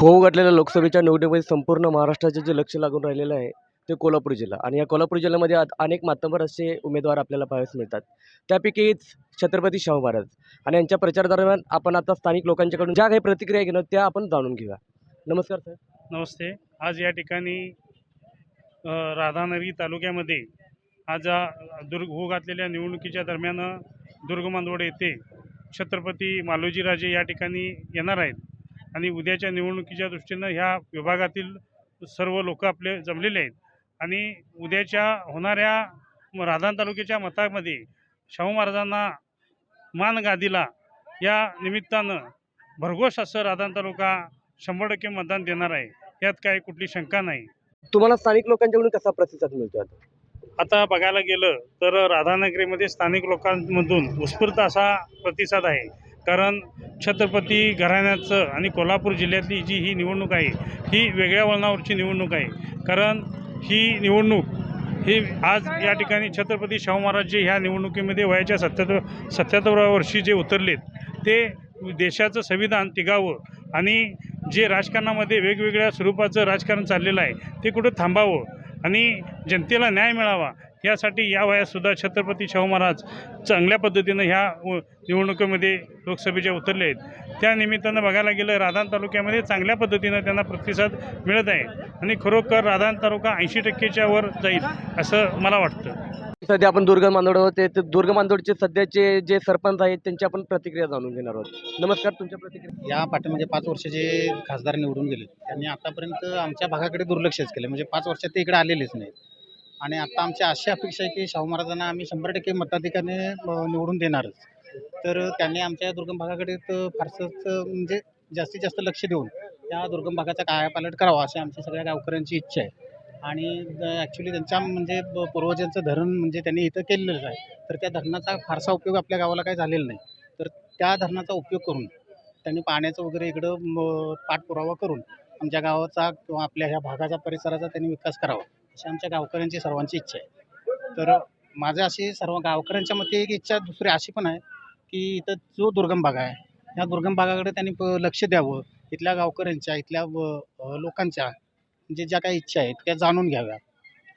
होऊ घातलेल्या लोकसभेच्या निवडणुकीमध्ये संपूर्ण महाराष्ट्राचे जे लक्ष लागून राहिलेलं आहे ते कोल्हापूर जिल्हा. आणि या कोल्हापूर जिल्ह्यामध्ये आ- अनेक मातंबर असे उमेदवार आपल्याला पाहायला मिळतात. त्यापैकीच छत्रपती शाहू महाराज. आणि यांच्या प्रचारादरम्यान आपण आता स्थानिक लोकांच्याकडून ज्या काही प्रतिक्रिया घेणार त्या आपण जाणून घेऊया. नमस्कार सर. नमस्ते. आज या ठिकाणी राधानगरी तालुक्यामध्ये आज दुर्ग होऊ घातलेल्या निवडणुकीच्या दरम्यान दुर्गमांदवड येथे छत्रपती मालोजीराजे या ठिकाणी येणार आहेत. आणि उद्याच्या निवडणुकीच्या दृष्टीनं ह्या विभागातील सर्व लोक आपले जमलेले आहेत. आणि उद्याच्या होणाऱ्या राधान तालुक्याच्या मतामध्ये शाहू महाराजांना मान गादीला या निमित्तानं भरघोस असं राधान तालुका शंभर टक्के मतदान देणार आहे. यात काही कुठली शंका नाही. तुम्हाला स्थानिक लोकांच्याकडून कसा प्रतिसाद मिळतो आता? आता बघायला गेलं तर राधानगरीमध्ये स्थानिक लोकांमधून उत्स्फूर्त असा प्रतिसाद आहे. कारण छत्रपती घराण्याचं आणि कोल्हापूर जिल्ह्यातली जी ही निवडणूक आहे ही वेगळ्या वळणावरची निवडणूक आहे. कारण ही निवडणूक ही आज या ठिकाणी छत्रपती शाहू महाराज जे ह्या निवडणुकीमध्ये वयाच्या सत्याहत्तर सत्याहत्तराव्या वर्षी जे उतरलेत ते देशाचं संविधान टिकावं आणि जे राजकारणामध्ये वेगवेगळ्या स्वरूपाचं राजकारण चाललेलं आहे ते कुठं थांबावं? आणि जनतेला न्याय मिळावा यासाठी या वयातसुद्धा छत्रपती शाहू महाराज चांगल्या पद्धतीनं ह्या व- निवडणुकीमध्ये लोकसभेच्या उतरले आहेत. त्या निमित्तानं बघायला गेलं राधान तालुक्यामध्ये चांगल्या पद्धतीनं त्यांना प्रतिसाद मिळत आहे. आणि खरोखर राधान तालुका ऐंशी टक्केच्या वर जाईल असं मला वाटतं. सध्या आपण दुर्गम मांदोड होते ते दुर्ग मांदोडचे सध्याचे जे सरपंच आहेत त्यांची आपण प्रतिक्रिया जाणून घेणार आहोत. नमस्कार तुमच्या प्रतिक्रिया या पाठीमागे पाच वर्ष जे खासदार निवडून गेले त्यांनी आतापर्यंत आमच्या भागाकडे दुर्लक्षच केलं. म्हणजे पाच वर्षात ते इकडे आलेलेच नाहीत. आणि आता आमची अशी अपेक्षा आहे की शाहू महाराजांना आम्ही शंभर टक्के मताधिकाने निवडून देणारच. तर त्यांनी आमच्या दुर्गम भागाकडे तर फारसंच म्हणजे जास्तीत जास्त लक्ष देऊन या दुर्गम भागाचा कायापालट करावा अशी आमची सगळ्या गावकऱ्यांची इच्छा आहे. आणि ॲक्च्युली त्यांच्या म्हणजे पूर्वजांचं धरण म्हणजे त्यांनी इथं केलेलंच आहे. तर त्या धरणाचा फारसा उपयोग आपल्या गावाला काही झालेला नाही. तर त्या धरणाचा उपयोग करून त्यांनी पाण्याचं वगैरे इकडं पाठपुरावा करून आमच्या गावाचा किंवा आपल्या ह्या भागाचा परिसराचा त्यांनी विकास करावा अशी आमच्या गावकऱ्यांची सर्वांची इच्छा आहे. तर माझं अशी सर्व गावकऱ्यांच्या मते एक इच्छा दुसरी अशी पण आहे की इथं जो दुर्गम भाग आहे त्या दुर्गम भागाकडे त्यांनी प- लक्ष द्यावं. इथल्या गावकऱ्यांच्या इथल्या लोकांच्या म्हणजे ज्या काही इच्छा आहेत त्या जाणून घ्याव्या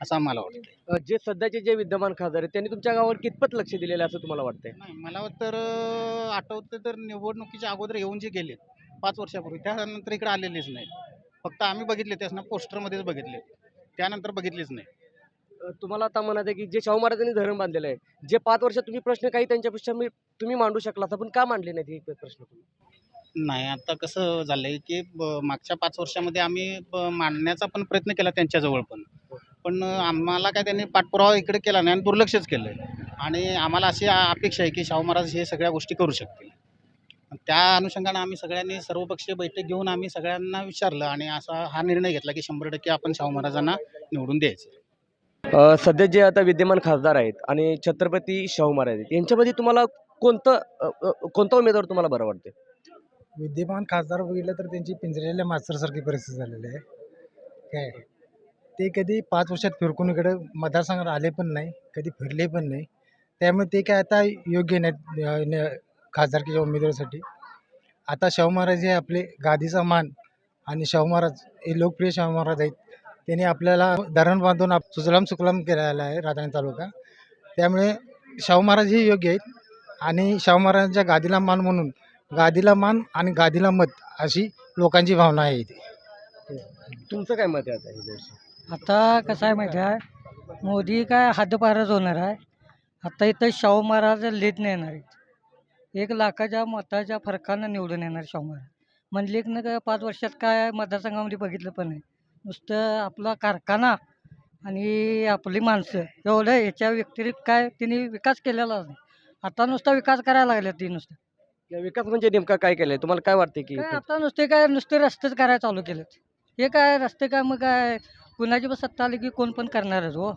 असं आम्हाला वाटतं अ, जे सध्याचे जे विद्यमान खासदार आहेत त्यांनी तुमच्या गावावर कितपत लक्ष दिलेलं आहे असं तुम्हाला वाटतंय? नाही मला तर अं, आठवतं तर निवडणुकीच्या अगोदर येऊन जे गेले पाच वर्षापूर्वी त्यानंतर इकडे आलेलेच नाही फक्त आम्ही बघितले त्यासनं पोस्टरमध्येच बघितले त्यानंतर बघितलेच नाही. अ, तुम्हाला आता म्हणत आहे की जे शाहू महाराजांनी धरण बांधलेलं आहे जे पाच वर्षात तुम्ही प्रश्न काही त्यांच्यापेक्षा मी तुम्ही मांडू शकला असता पण का मांडले नाहीत हे प्रश्न तुम्ही? नाही आता कसं झालं आहे की ब- मागच्या पाच वर्षामध्ये आम्ही ब- मांडण्याचा पण प्रयत्न केला त्यांच्याजवळ पण. पण आम्हाला काय त्यांनी पाठपुरावा इकडे केला नाही आणि दुर्लक्षच केलं आणि आम्हाला अशी आ- अपेक्षा आहे की शाहू महाराज हे सगळ्या गोष्टी करू शकतील. त्या अनुषंगानं आम्ही सगळ्यांनी सर्वपक्षीय बैठक घेऊन आम्ही सगळ्यांना विचारलं आणि असा हा निर्णय घेतला की शंभर टक्के आपण शाहू महाराजांना निवडून द्यायचं. अ, सध्या जे आता विद्यमान खासदार आहेत आणि छत्रपती शाहू महाराज आहेत यांच्यामध्ये तुम्हाला कोणतं अ, अ, कोणता उमेदवार तुम्हाला बरं वाटते विद्यमान खासदार बघितलं तर त्यांची पिंजरेल्या मास्तरसारखी परिस्थिती झालेली आहे. काय? ते कधी पाच वर्षात फिरकून इकडे मतदारसंघात आले पण नाही कधी फिरले पण नाही. त्यामुळे ते काय आता योग्य नाहीत न- खासदारकीच्या उमेदवारासाठी. आता शाहू महाराज हे आपले गादीचा मान आणि शाहू महाराज हे लोकप्रिय शाहू महाराज आहेत. त्यांनी आपल्याला धरण बांधून आप सुजलाम सुकलाम केलेला आहे राजधानी तालुका. त्यामुळे शाहू महाराज हे योग्य आहेत आणि शाहू महाराजांच्या गादीला मान म्हणून गादीला मान आणि गादीला मत अशी लोकांची भावना आहे इथे. तुमचं काय मत आहे आता कसं आहे माहिती आहे? मोदी काय हद्दपारच होणार आहे. आता इथं शाहू महाराज लीड नाही येणार आहेत. एक लाखाच्या मताच्या फरकानं निवडून येणार शाहू महाराज. म्हणले की काय पाच वर्षात काय मतदारसंघामध्ये बघितलं पण नाही. नुसतं आपला कारखाना आणि आपली माणसं एवढं याच्या व्यतिरिक्त काय तिने विकास केलेला नाही. आता नुसता विकास करायला लागल्या ती नुसतं. या विकास म्हणजे नेमका काय केलंय? तुम्हाला काय वाटते की काय आता नुसते काय नुसते रस्तेच करायला चालू केलेत. हे काय रस्ते काय मग काय? कुणाची पण सत्ता आली की कोण पण करणारच हो.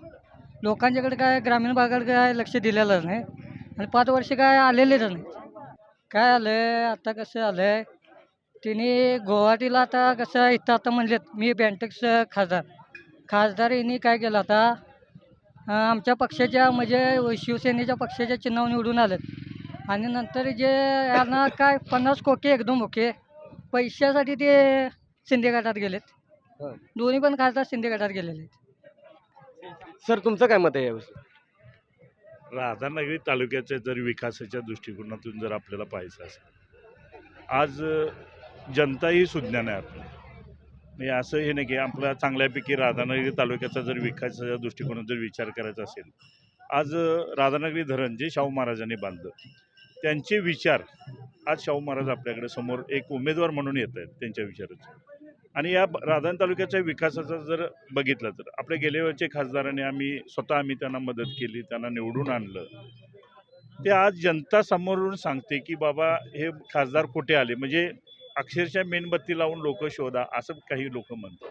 लोकांच्याकडे काय ग्रामीण भागाकडे काय लक्ष दिलेलंच नाही. आणि पाच वर्ष काय आलेलेच नाही. काय आलं आता कसं आलं तिने गुवाहाटीला आता कसं इथं आता म्हणलेत मी बँटेक्स खासदार. खासदार यांनी काय केलं आता? आमच्या पक्षाच्या म्हणजे शिवसेनेच्या पक्षाच्या चिन्हावर निवडून आलेत. आणि नंतर जे यांना काय पन्नास कोके एकदम ओके. पैशासाठी ते शिंदे गटात गेलेत. हां. दोन्ही पण खासदार शिंदे गटात गेलेले आहेत. सर तुमचं काय मत आहे याविषयी राधानगरी तालुक्याच्या जर विकासाच्या दृष्टिकोनातून जर आपल्याला पाहायचं असेल आज अ, जनता ही सुज्ञान आहे आपली. म्हणजे असं हे नाही की आपला चांगल्यापैकी राधानगरी तालुक्याचा जर विकासाच्या दृष्टिकोनातून जर विचार करायचा असेल आज अ, राधानगरी धरण जे शाहू महाराजांनी बांधलं त्यांचे विचार आज शाहू महाराज आपल्याकडे समोर एक उमेदवार म्हणून येत आहेत त्यांच्या विचाराचे. आणि या राधान तालुक्याच्या विकासाचा जर बघितलं तर आपल्या गेल्या वेळचे खासदारांनी आम्ही स्वतः आम्ही त्यांना मदत केली त्यांना निवडून आणलं. ते आज जनता समोरून सांगते की बाबा हे खासदार कुठे आले? म्हणजे अक्षरशः मेणबत्ती लावून लोक शोधा असं काही लोक म्हणतात.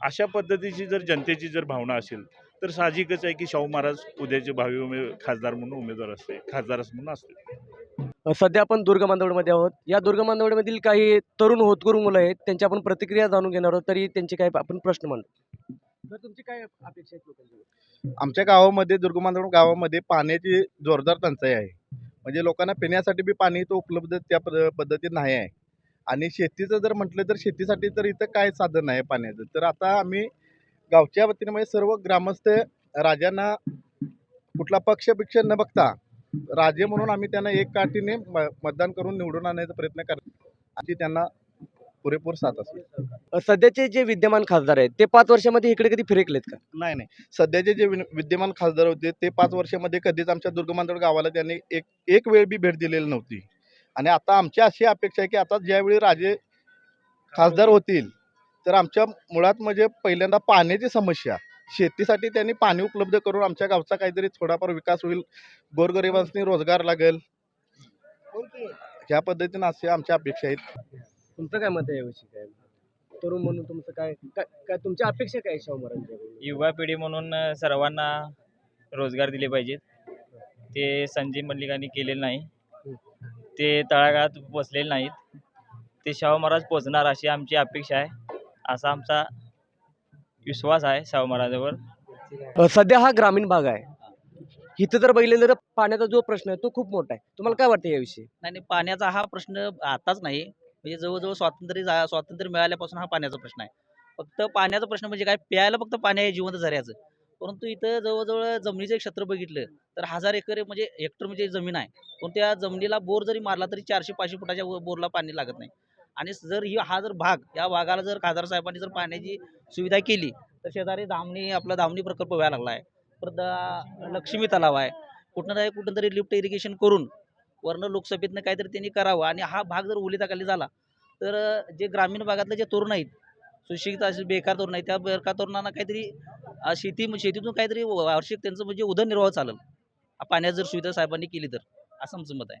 अशा पद्धतीची जर जनतेची जर भावना असेल तर साहजिकच आहे की शाहू महाराज उद्याचे भावी उमे खासदार म्हणून उमेदवार असते खासदार म्हणून असते सध्या आपण दुर्ग बांधवडमध्ये आहोत. या दुर्ग बांधवडमधील काही तरुण होतकरू मुलं आहेत त्यांची आपण प्रतिक्रिया जाणून घेणार आहोत तरी त्यांचे काय आपण प्रश्न मांडतो तर तुमची काय अपेक्षा आहेत आमच्या गावामध्ये दुर्गमांदळ गावामध्ये पाण्याची जोरदार टंचाई आहे. म्हणजे लोकांना पिण्यासाठी बी पाणी तो उपलब्ध त्या पद्धतीत नाही आहे. आणि शेतीचं जर म्हटलं तर शेतीसाठी तर इथं काय साधन नाही पाण्याचं. तर आता आम्ही गावच्या वतीने म्हणजे सर्व ग्रामस्थ राजांना कुठला पक्ष बिक्ष न बघता राजे म्हणून आम्ही त्यांना एक काठीने मतदान करून निवडून आणण्याचा प्रयत्न करतो आणि त्यांना पुरेपूर साथ असेल. अ, सध्याचे जे विद्यमान खासदार आहेत ते पाच वर्षामध्ये इकडे कधी फिरकलेत का? नाही नाही. सध्याचे जे विद्यमान खासदार होते ते पाच वर्षामध्ये कधीच आमच्या दुर्गमांदळ गावाला त्यांनी एक एक वेळ बी भेट दिलेली नव्हती. आणि आता आमची अशी अपेक्षा आहे की आता ज्यावेळी राजे खासदार होतील तर आमच्या मुळात म्हणजे पहिल्यांदा पाण्याची समस्या शेतीसाठी त्यांनी पाणी उपलब्ध करून आमच्या गावचा काहीतरी थोडाफार विकास होईल. गोरगरिबांनी रोजगार लागेल. ह्या पद्धतीनं अशा आमच्या अपेक्षा आहेत. तुमचं काय मत आहे याविषयी काय? तरुण म्हणून तुमचं काय काय काय तुमच्या अपेक्षा काय शाहू महाराजांच्या युवा पिढी म्हणून सर्वांना रोजगार दिले पाहिजेत. ते संजय मल्लिकांनी केलेले नाही. ते तळागाळात बसलेले नाहीत. ते शाहू महाराज पोचणार अशी आमची अपेक्षा आहे. असा आमचा विश्वास आहे शाहू महाराजावर. अ, सध्या हा ग्रामीण भाग आहे. इथं जर बघितलं तर पाण्याचा जो प्रश्न आहे तो खूप मोठा आहे. तुम्हाला काय वाटतं याविषयी? नाही नाही पाण्याचा हा प्रश्न आताच नाही. म्हणजे जवळजवळ स्वातंत्र्य जा स्वातंत्र्य मिळाल्यापासून हा पाण्याचा प्रश्न आहे. फक्त पाण्याचा प्रश्न म्हणजे काय? प्यायला फक्त पाणी आहे जिवंत झऱ्याचं. परंतु इथं जवळजवळ जमिनीचं एक क्षेत्र बघितलं तर हजार एकर म्हणजे हेक्टर म्हणजे जमीन आहे. पण त्या जमिनीला बोर जरी मारला तरी चारशे पाचशे फुटाच्या वर बोरला पाणी लागत नाही. आणि जर ही हा जर भाग या भागाला जर खासदार साहेबांनी जर पाण्याची सुविधा केली तर शेजारी धामणी आपला धामणी प्रकल्प व्हायला लागला आहे. परत लक्ष्मी तलाव आहे. कुठं तरी कुठं तरी लिफ्ट इरिगेशन करून वर्ण लोकसभेतनं काहीतरी त्यांनी करावं आणि हा भाग जर ओलिताखाली झाला तर जे ग्रामीण भागातले जे तरुण आहेत सुशिक्षित असे बेकार तरुण आहेत त्या बेकार तरुणांना काहीतरी शेती शेतीतून काहीतरी वार्षिक त्यांचं म्हणजे उदरनिर्वाह चालेल. पाण्याची जर सुविधा साहेबांनी केली तर असं आमचं मत आहे.